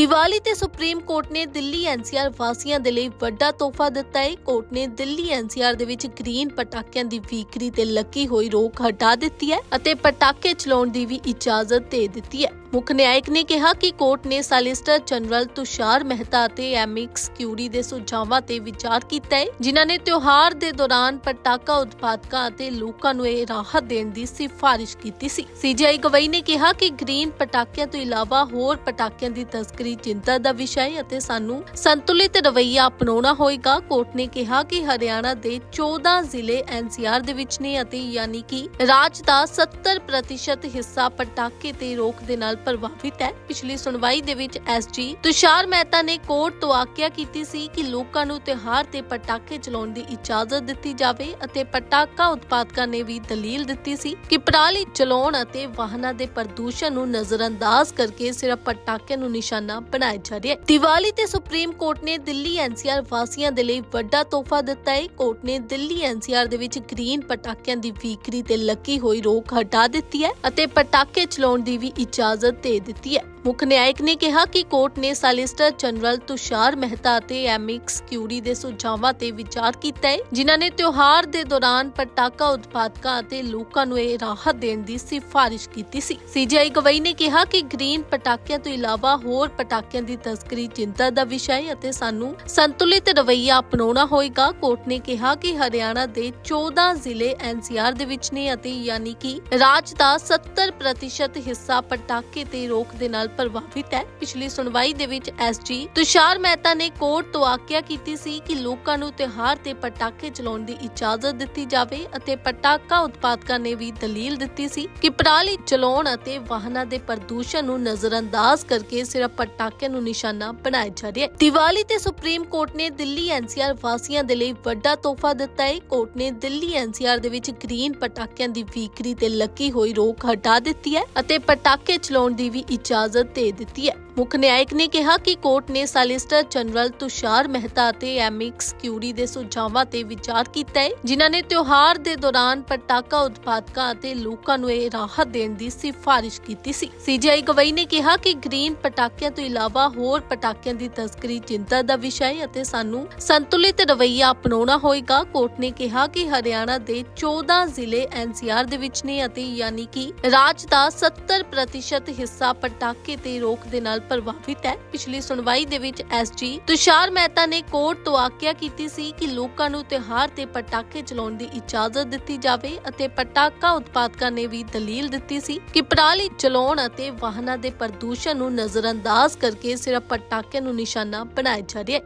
ਦੀਵਾਲੀ ਤੇ supreme court ਨੇ Delhi NCR ਵਾਸੀਆਂ ਦੇ ਲਈ ਵੱਡਾ ਤੋਹਫਾ ਦਿੱਤਾ ਹੈ। ਕੋਰਟ ਨੇ ਦਿੱਲੀ ਐਨਸੀਆਰ ਦੇ ਵਿੱਚ ਗ੍ਰੀਨ ਪਟਾਕਿਆਂ ਦੀ ਵਿਕਰੀ ਤੇ ਲੱਗੀ ਹੋਈ ਰੋਕ ਹਟਾ ਦਿੱਤੀ ਹੈ ਅਤੇ ਪਟਾਕੇ ਚਲਾਉਣ ਦੀ ਵੀ ਇਜਾਜ਼ਤ ਦੇ ਦਿੱਤੀ ਹੈ। ਮੁੱਖ ਨਿਆਇਕ ਨੇ ਕਿਹਾ ਕਿ ਕੋਰਟ ਨੇ ਸਾਲਿਸਟਰ ਜਨਰਲ ਤੁਸ਼ਾਰ ਮਹਿਤਾ ਅਤੇ ਐਮਿਕਸ ਕਿਊਰੀ ਦੇ ਸੁਝਾਵਾਂ ਤੇ ਵਿਚਾਰ ਕੀਤਾ ਹੈ, ਜਿਨ੍ਹਾਂ ਨੇ ਤਿਉਹਾਰ ਦੇ ਦੌਰਾਨ ਪਟਾਕਾ ਉਤਪਾਦਕਾਂ ਅਤੇ ਲੋਕਾਂ ਨੂੰ ਇਹ ਰਾਹਤ ਦੇਣ ਦੀ ਸਿਫਾਰਿਸ਼ ਕੀਤੀ ਸੀ। ਸੀਜੀਆਈ ਗਵਾਈ ਨੇ ਕਿਹਾ ਕਿ ਗ੍ਰੀਨ ਪਟਾਕਿਆਂ ਤੋਂ ਇਲਾਵਾ ਹੋਰ ਪਟਾਕਿਆਂ ਦੀ ਤਸਕਰੀ ਚਿੰਤਾ ਦਾ ਵਿਸ਼ਾ ਹੈ ਅਤੇ ਸਾਨੂੰ ਸੰਤੁਲਿਤ ਰਵੱਈਆ ਅਪਣਾਉਣਾ ਹੋਏਗਾ। ਕੋਰਟ ਨੇ ਕਿਹਾ ਕਿ ਹਰਿਆਣਾ ਦੇ 14 ਜ਼ਿਲ੍ਹੇ ਐਨਸੀਆਰ ਦੇ ਵਿੱਚ ਨੇ ਅਤੇ ਯਾਨੀ ਕਿ ਰਾਜ ਦਾ 70% ਹਿੱਸਾ ਪਟਾਕੇ ਤੇ ਰੋਕ ਦੇ ਨਾਲ ਪ੍ਰਭਾਵਿਤ ਹੈ। ਪਿਛਲੀ ਸੁਣਵਾਈ ਦੇ ਵਿੱਚ ਐਸਜੀ ਤੁਸ਼ਾਰ ਮਹਿਤਾ ਨੇ ਕੋਰਟ ਤੋਂ ਆਗਿਆ ਕੀਤੀ ਸੀ ਕਿ ਲੋਕਾਂ ਨੂੰ ਤਿਉਹਾਰ ਤੇ ਪਟਾਕੇ ਚਲਾਉਣ ਦੀ ਇਜਾਜ਼ਤ ਦਿੱਤੀ ਜਾਵੇ ਅਤੇ ਪਟਾਕਾ ਉਤਪਾਦਕਾਂ ਨੇ ਵੀ ਦਲੀਲ ਦਿੱਤੀ ਸੀ ਕਿ ਪਰਾਲੀ ਚਲਾਉਣ ਅਤੇ ਵਾਹਨਾਂ ਦੇ ਪ੍ਰਦੂਸ਼ਣ ਨੂੰ ਨਜ਼ਰਅੰਦਾਜ਼ ਕਰਕੇ ਸਿਰਫ ਪਟਾਕਿਆਂ ਨੂੰ ਨਿਸ਼ਾਨਾ ਬਣਾਇਆ ਜਾ ਰਿਹਾ ਹੈ। ਦੀਵਾਲੀ ਤੇ ਸੁਪਰੀਮ ਕੋਰਟ ਨੇ ਦਿੱਲੀ ਐਨਸੀਆਰ ਵਾਸੀਆਂ ਦੇ ਲਈ ਵੱਡਾ ਤੋਹਫਾ ਦਿੱਤਾ ਹੈ। ਕੋਰਟ ਨੇ ਦਿੱਲੀ ਐਨਸੀਆਰ ਦੇ ਵਿੱਚ ਗ੍ਰੀਨ ਪਟਾਕਿਆਂ ਦੀ ਵਿਕਰੀ ਤੇ ਲੱਗੀ ਹੋਈ ਰੋਕ ਹਟਾ ਦਿੱਤੀ ਹੈ ਅਤੇ ਪਟਾਕੇ ਚਲਾਉਣ ਦੀ ਵੀ ਇਜਾਜ਼ਤ ਦੇ ਦਿੱਤੀ ਹੈ। ਮੁੱਖ ਨਿਆਇਕ ਨੇ ਕਿਹਾ ਕਿ ਕੋਰਟ ਨੇ ਸਾਲਿਸਟਰ ਜਨਰਲ ਤੁਸ਼ਾਰ ਮਹਿਤਾ ਅਤੇ ਐਮਿਕਸ ਕਿਊਰੀ ਦੇ ਸੁਝਾਵਾਂ ਤੇ ਵਿਚਾਰ ਕੀਤਾ ਹੈ, ਜਿਨ੍ਹਾਂ ਨੇ ਤਿਉਹਾਰ ਦੇ ਦੌਰਾਨ ਪਟਾਕਾ ਉਤਪਾਦਕਾਂ ਅਤੇ ਲੋਕਾਂ ਨੂੰ ਇਹ ਰਾਹਤ ਦੇਣ ਦੀ ਸਿਫਾਰਿਸ਼ ਕੀਤੀ ਸੀ। ਸੀਜੀਆਈ ਗਵਾਈ ਨੇ ਕਿਹਾ ਕਿ ਗ੍ਰੀਨ ਪਟਾਕਿਆਂ ਤੋਂ ਇਲਾਵਾ ਹੋਰ ਪਟਾਕਿਆਂ ਦੀ ਤਸਕਰੀ ਚਿੰਤਾ ਦਾ ਵਿਸ਼ਾ ਹੈ ਅਤੇ ਸਾਨੂੰ ਸੰਤੁਲਿਤ ਰਵੱਈਆ ਅਪਣਾਉਣਾ ਹੋਏਗਾ। ਕੋਰਟ ਨੇ ਕਿਹਾ ਕਿ ਹਰਿਆਣਾ ਦੇ 14 ਜ਼ਿਲ੍ਹੇ ਐਨਸੀਆਰ ਦੇ ਵਿੱਚ ਨੇ ਅਤੇ ਯਾਨੀ ਕਿ ਰਾਜ ਦਾ 70% ਹਿੱਸਾ ਪਟਾਕੇ ਤੇ ਰੋਕ ਦੇ ਨਾਲ ਪ੍ਰਭਾਵਿਤ ਹੈ। ਪਿਛਲੀ ਸੁਣਵਾਈ ਦੇ ਵਿੱਚ ਐਸਜੀ ਤੁਸ਼ਾਰ ਮਹਿਤਾ ਨੇ ਕੋਰਟ ਤੋਂ ਆਗਿਆ ਕੀਤੀ ਸੀ ਕਿ ਲੋਕਾਂ ਨੂੰ ਤਿਉਹਾਰ ਤੇ ਪਟਾਕੇ ਚਲਾਉਣ ਦੀ ਇਜਾਜ਼ਤ ਦਿੱਤੀ ਜਾਵੇ ਅਤੇ ਪਟਾਕਾ ਉਤਪਾਦਕਾਂ ਨੇ ਵੀ ਦਲੀਲ ਦਿੱਤੀ ਸੀ ਕਿ ਪਰਾਲੀ ਚਲਾਉਣ ਅਤੇ ਵਾਹਨਾਂ ਦੇ ਪ੍ਰਦੂਸ਼ਣ ਨੂੰ ਨਜ਼ਰਅੰਦਾਜ਼ ਕਰਕੇ ਸਿਰਫ ਪਟਾਕਿਆਂ ਨੂੰ ਨਿਸ਼ਾਨਾ ਬਣਾਇਆ ਜਾ ਰਿਹਾ ਹੈ। ਦੀਵਾਲੀ ਤੇ ਸੁਪਰੀਮ ਕੋਰਟ ਨੇ ਦਿੱਲੀ ਐਨਸੀਆਰ ਵਾਸੀਆਂ ਦੇ ਲਈ ਵੱਡਾ ਤੋਹਫਾ ਦਿੱਤਾ ਹੈ। ਕੋਰਟ ਨੇ ਦਿੱਲੀ ਐਨਸੀਆਰ ਦੇ ਵਿੱਚ ਗ੍ਰੀਨ ਪਟਾਕਿਆਂ ਦੀ ਵਿਕਰੀ ਤੇ ਲੱਗੀ ਹੋਈ ਰੋਕ ਹਟਾ ਦਿੱਤੀ ਹੈ ਅਤੇ ਪਟਾਕੇ ਚਲਾਉਣ ਦੀ ਵੀ ਇਜਾਜ਼ਤ ਦੇ ਦਿੱਤੀ ਹੈ। ਮੁੱਖ ਨਿਆਇਕ ਨੇ ਕਿਹਾ ਕਿ ਕੋਰਟ ਨੇ ਸਾਲਿਸਟਰ ਜਨਰਲ ਤੁਸ਼ਾਰ ਮਹਿਤਾ ਅਤੇ ਐਮਿਕਸ ਕਿਊਰੀ ਦੇ ਸੁਝਾਵਾਂ ਤੇ ਵਿਚਾਰ ਕੀਤਾ ਹੈ, ਜਿਨ੍ਹਾਂ ਨੇ ਤਿਉਹਾਰ ਦੇ ਦੌਰਾਨ ਪਟਾਕਾ ਉਤਪਾਦਕਾਂ ਅਤੇ ਲੋਕਾਂ ਨੂੰ ਇਹ ਰਾਹਤ ਦੇਣ ਦੀ ਸਿਫਾਰਿਸ਼ ਕੀਤੀ ਸੀ। ਸੀਜੀਆਈ ਗਵਾਈ ਨੇ ਕਿਹਾ ਕਿ ਗ੍ਰੀਨ ਪਟਾਕਿਆਂ ਤੋਂ ਇਲਾਵਾ ਹੋਰ ਪਟਾਕਿਆਂ ਦੀ ਤਸਕਰੀ ਚਿੰਤਾ ਦਾ ਵਿਸ਼ਾ ਹੈ ਅਤੇ ਸਾਨੂੰ ਸੰਤੁਲਿਤ ਰਵਈਆ ਅਪਣਾਉਣਾ ਹੋਏਗਾ। ਕੋਰਟ ਨੇ ਕਿਹਾ ਕਿ ਹਰਿਆਣਾ ਦੇ 14 ਜ਼ਿਲ੍ਹੇ ਐਨਸੀਆਰ ਦੇ ਵਿੱਚ ਨੇ ਅਤੇ ਯਾਨੀ ਕਿ ਰਾਜ ਦਾ 70% ਹਿੱਸਾ ਪਟਾਕੇ ਤੇ ਰੋਕ ਦੇ ਨਾਲ ਪ੍ਰਭਾਵਿਤ ਹੈ। ਪਿਛਲੀ ਸੁਣਵਾਈ ਦੇ ਵਿੱਚ ਐਸਜੀ ਤੁਸ਼ਾਰ ਮਹਿਤਾ ਨੇ ਕੋਰਟ ਤੋਂ ਆਗਿਆ ਕੀਤੀ ਸੀ ਕਿ ਲੋਕਾਂ ਨੂੰ ਤਿਉਹਾਰ ਤੇ ਪਟਾਕੇ ਚਲਾਉਣ ਦੀ ਇਜਾਜ਼ਤ ਦਿੱਤੀ ਜਾਵੇ ਅਤੇ ਪਟਾਕਾ ਉਤਪਾਦਕਾਂ ਨੇ ਵੀ ਦਲੀਲ ਦਿੱਤੀ ਸੀ ਕਿ ਪਰਾਲੀ ਚਲਾਉਣ ਅਤੇ ਵਾਹਨਾਂ ਦੇ ਪ੍ਰਦੂਸ਼ਣ ਨੂੰ ਨਜ਼ਰਅੰਦਾਜ਼ ਕਰਕੇ ਸਿਰਫ ਪਟਾਕੇ ਨੂੰ ਨਿਸ਼ਾਨਾ ਬਣਾਇਆ ਜਾ ਰਿਹਾ ਹੈ।